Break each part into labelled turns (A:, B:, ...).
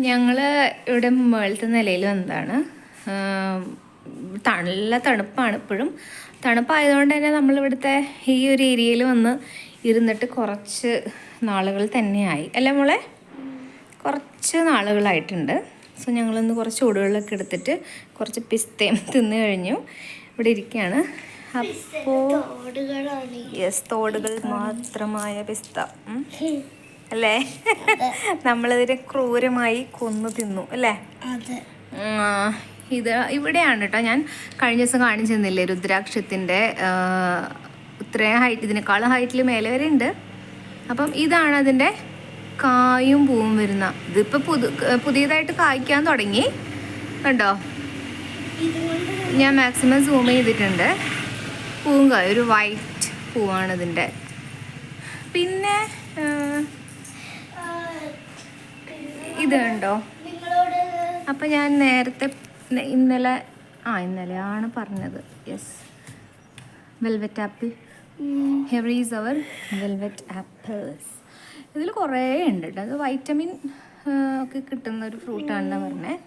A: ഞങ്ങൾ ഇവിടെ മുകളിലത്തെ നിലയിൽ വന്നതാണ്. നല്ല തണുപ്പാണ് ഇപ്പോഴും. തണുപ്പായതുകൊണ്ട് തന്നെ നമ്മളിവിടുത്തെ ഈ ഒരു ഏരിയയിൽ വന്ന് ഇരുന്നിട്ട് കുറച്ച് നാളുകൾ തന്നെയായി. അല്ല മോളെ? കുറച്ച് നാളുകളായിട്ടുണ്ട്. സോ ഞങ്ങളൊന്ന് കുറച്ച് ചൂടുവെള്ളമൊക്കെ എടുത്തിട്ട് കുറച്ച് പിസ്തയും തിന്നു കഴിഞ്ഞു. ഇവിടെ ഇരിക്കുകയാണ്. അപ്പോൾ യെസ് തോടുകൾ മാത്രമായ പിസ്ത. അല്ലേ? നമ്മളിതിനെ ക്രൂരമായി കൊന്നു തിന്നു അല്ലേ? ഇത് ഇവിടെയാണ് കേട്ടോ ഞാൻ കഴിഞ്ഞ ദിവസം കാണിച്ചു തന്നില്ലേ രുദ്രാക്ഷത്തിന്റെ ഇത്രയും ഹൈറ്റ് ഇതിനേക്കാളും ഹൈറ്റിൽ മേലെ വരെ ഉണ്ട്. അപ്പം ഇതാണ് അതിന്റെ കായും പൂവും വരുന്ന. ഇതിപ്പോൾ പുതു പുതിയതായിട്ട് കായ്ക്കാൻ തുടങ്ങി. കണ്ടോ? ഞാൻ മാക്സിമം സൂം ചെയ്തിട്ടുണ്ട്. പൂവും കായ ഒരു വൈറ്റ് പൂവാണ് ഇതിന്റെ പിന്നെ ഇത് കണ്ടോ അപ്പം ഞാൻ നേരത്തെ ഇന്നലെ ആ ഇന്നലെയാണ് പറഞ്ഞത്. യെസ് വെൽവെറ്റ് ആപ്പിൾ ഹെവറീസ് ഈസ് അവർ വെൽവെറ്റ് ആപ്പിൾസ് ഇതിൽ കുറേ ഉണ്ട് കേട്ടോ അത് വൈറ്റമിൻ ഒക്കെ കിട്ടുന്ന ഒരു ഫ്രൂട്ടാണെന്ന് പറഞ്ഞത്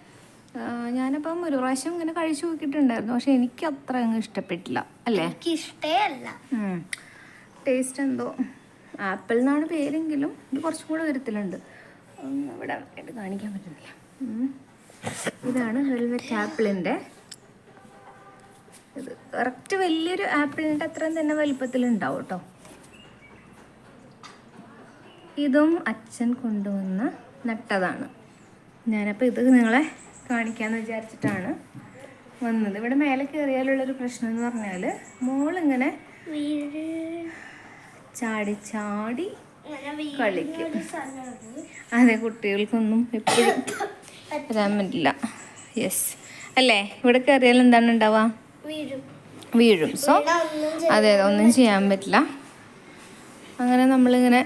A: ഞാനപ്പം ഒരു പ്രാവശ്യം ഇങ്ങനെ കഴിച്ചു നോക്കിയിട്ടുണ്ടായിരുന്നു. പക്ഷെ എനിക്ക് അത്ര അങ്ങ് ഇഷ്ടപ്പെട്ടില്ല. അല്ലേ?
B: എനിക്ക് ഇഷ്ടേ
A: ടേസ്റ്റ് എന്തോ? ആപ്പിൾ എന്നാണ് പേരെങ്കിലും ഇത് കുറച്ചും കൂടെ വരത്തിലുണ്ട് ഇവിടെ ആയിട്ട് കാണിക്കാൻ പറ്റുന്നില്ല. ഇതാണ് വെൽവെറ്റ് ആപ്പിളിന്റെ ഇത്. കറക്റ്റ് വലിയൊരു ആപ്പിളിന്റെ അത്രയും തന്നെ വലിപ്പത്തിലുണ്ടാവും കേട്ടോ. ഇതും അച്ഛൻ കൊണ്ടുവന്ന് നട്ടതാണ്. ഞാനപ്പോൾ ഇത് നിങ്ങളെ കാണിക്കാമെന്ന് വിചാരിച്ചിട്ടാണ് വന്നത്. ഇവിടെ മേലെ കയറിയാലുള്ളൊരു പ്രശ്നം എന്ന് പറഞ്ഞാൽ മോളിങ്ങനെ ചാടി ചാടി കളിക്കും. അതെ കുട്ടികൾക്കൊന്നും എപ്പോഴും വരാൻ പറ്റില്ല. യെസ് അല്ലേ? ഇവിടെ കയറിയാൽ എന്താണ് ഉണ്ടാവുക? വീഴും. സോ അതെ ഒന്നും ചെയ്യാൻ പറ്റില്ല. അങ്ങനെ നമ്മളിങ്ങനെ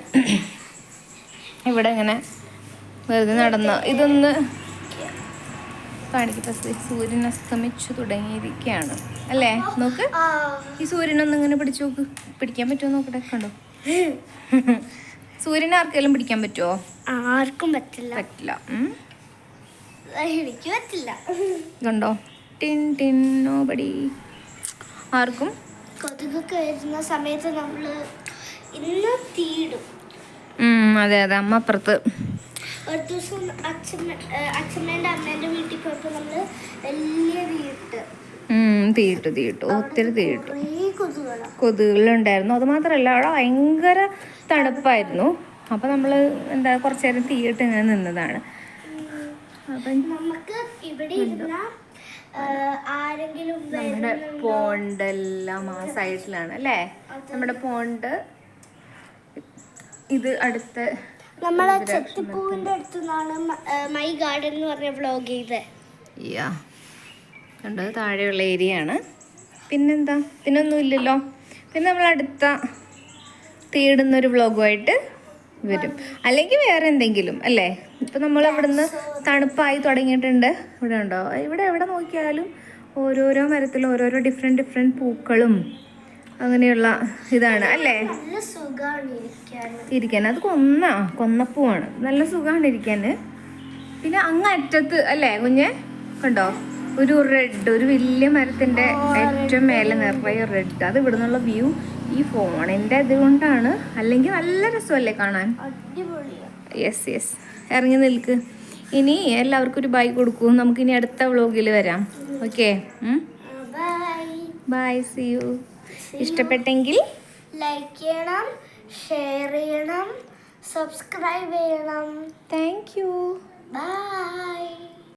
A: ഇവിടെ ഇങ്ങനെ വെറുതെ നടന്ന് ഇതൊന്ന് കാണിക്കട്ടെ സൂര്യൻ അസ്തമിച്ചു തുടങ്ങിയിരിക്കുകയാണ്. അല്ലേ? നോക്ക്. ഈ സൂര്യനൊന്ന് ഇങ്ങനെ പിടിച്ചു നോക്ക്. പിടിക്കാൻ പറ്റുമോ നോക്കട്ടെ. കണ്ടോ? സൂര്യനെ ആർക്കെങ്കിലും പിടിക്കാൻ പറ്റുമോ
B: ആർക്കും പറ്റില്ല.
A: പറ്റില്ല.
B: എനിക്ക് പറ്റില്ല.
A: കണ്ടോ ടിൻ ടിൻ നോബടി ആർക്കും?
B: കൊതുകൊക്കെ വരുന്ന സമയത്ത് നമ്മൾ ഇന്ന് തീടും.
A: അതെ അതെ അമ്മ അപ്പുറത്ത്.
B: ഒരു ദിവസം അച്ഛൻ അച്ഛമ്മേന്റെ അമ്മേന്റെ വീട്ടിൽ പോയപ്പോൾ നമ്മൾ വലിയ തീയിട്ട്.
A: തീയിട്ടു തീയിട്ടു ഒത്തിരി തീയിട്ടു. കൊതുകുകളുണ്ടായിരുന്നു. അത് മാത്രമല്ല അവിടെ ഭയങ്കര തണുപ്പായിരുന്നു. അപ്പോൾ നമ്മൾ എന്താ കുറച്ച് നേരം തീയിട്ട് ഇങ്ങനെ നിന്നതാണ്.
B: നമുക്ക് ഇവിടെ
A: നമ്മുടെ പോണ്ടെല്ലാം ആ സൈഡിലാണ് അല്ലേ? നമ്മുടെ പോണ്ട് ഇത് അടുത്ത
B: നമ്മളെ ചെത്തിപ്പൂവിന്റെ അടുത്തു നിന്നാണ് മൈ ഗാർഡൻ എന്ന് പറഞ്ഞ വ്ളോഗ് ചെയ്തത്
A: യാ കണ്ടത് താഴെയുള്ള ഏരിയ ആണ് പിന്നെന്താ? പിന്നൊന്നും ഇല്ലല്ലോ പിന്നെ നമ്മൾ അടുത്ത തേടുന്നൊരു വ്ളോഗുമായിട്ട് വരും. അല്ലെങ്കിൽ വേറെ എന്തെങ്കിലും അല്ലേ? ഇപ്പം നമ്മൾ അവിടുന്ന് തണുപ്പായി തുടങ്ങിയിട്ടുണ്ട്. ഇവിടെ ഉണ്ടോ? ഇവിടെ എവിടെ നോക്കിയാലും ഓരോരോ മരത്തിലും ഓരോരോ ഡിഫറെന്റ് ഡിഫറെന്റ് പൂക്കളും അങ്ങനെയുള്ള ഇതാണ് അല്ലേ?
B: ഇരിക്കാൻ.
A: അത് കൊന്ന കൊന്നപ്പൂവാണ്. നല്ല സുഖമാണ് ഇരിക്കാൻ. പിന്നെ അങ്ങ് അറ്റത്ത് അല്ലേ കുഞ്ഞെ? കണ്ടോ? ഒരു റെഡ് ഒരു വലിയ മരത്തിന്റെ ഏറ്റവും മേലെ നിറയെ റെഡ് അത് ഇവിടെ നിന്നുള്ള വ്യൂ ഈ ഫോണിന്റെ ഇതുകൊണ്ടാണ് അല്ലെങ്കിൽ നല്ല രസമല്ലേ കാണാൻ? യെസ് യെസ് ഇറങ്ങി നിൽക്ക്. ഇനി എല്ലാവർക്കും ഒരു ബൈ കൊടുക്കൂ. നമുക്ക് ഇനി അടുത്ത വ്ളോഗിൽ വരാം. Okay
B: bye
A: bye see you ഇഷ്ടപ്പെട്ടെങ്കിൽ
B: ലൈക്ക് ചെയ്യണം ഷെയർ ചെയ്യണം സബ്സ്ക്രൈബ് ചെയ്യണം.
A: Thank you
B: bye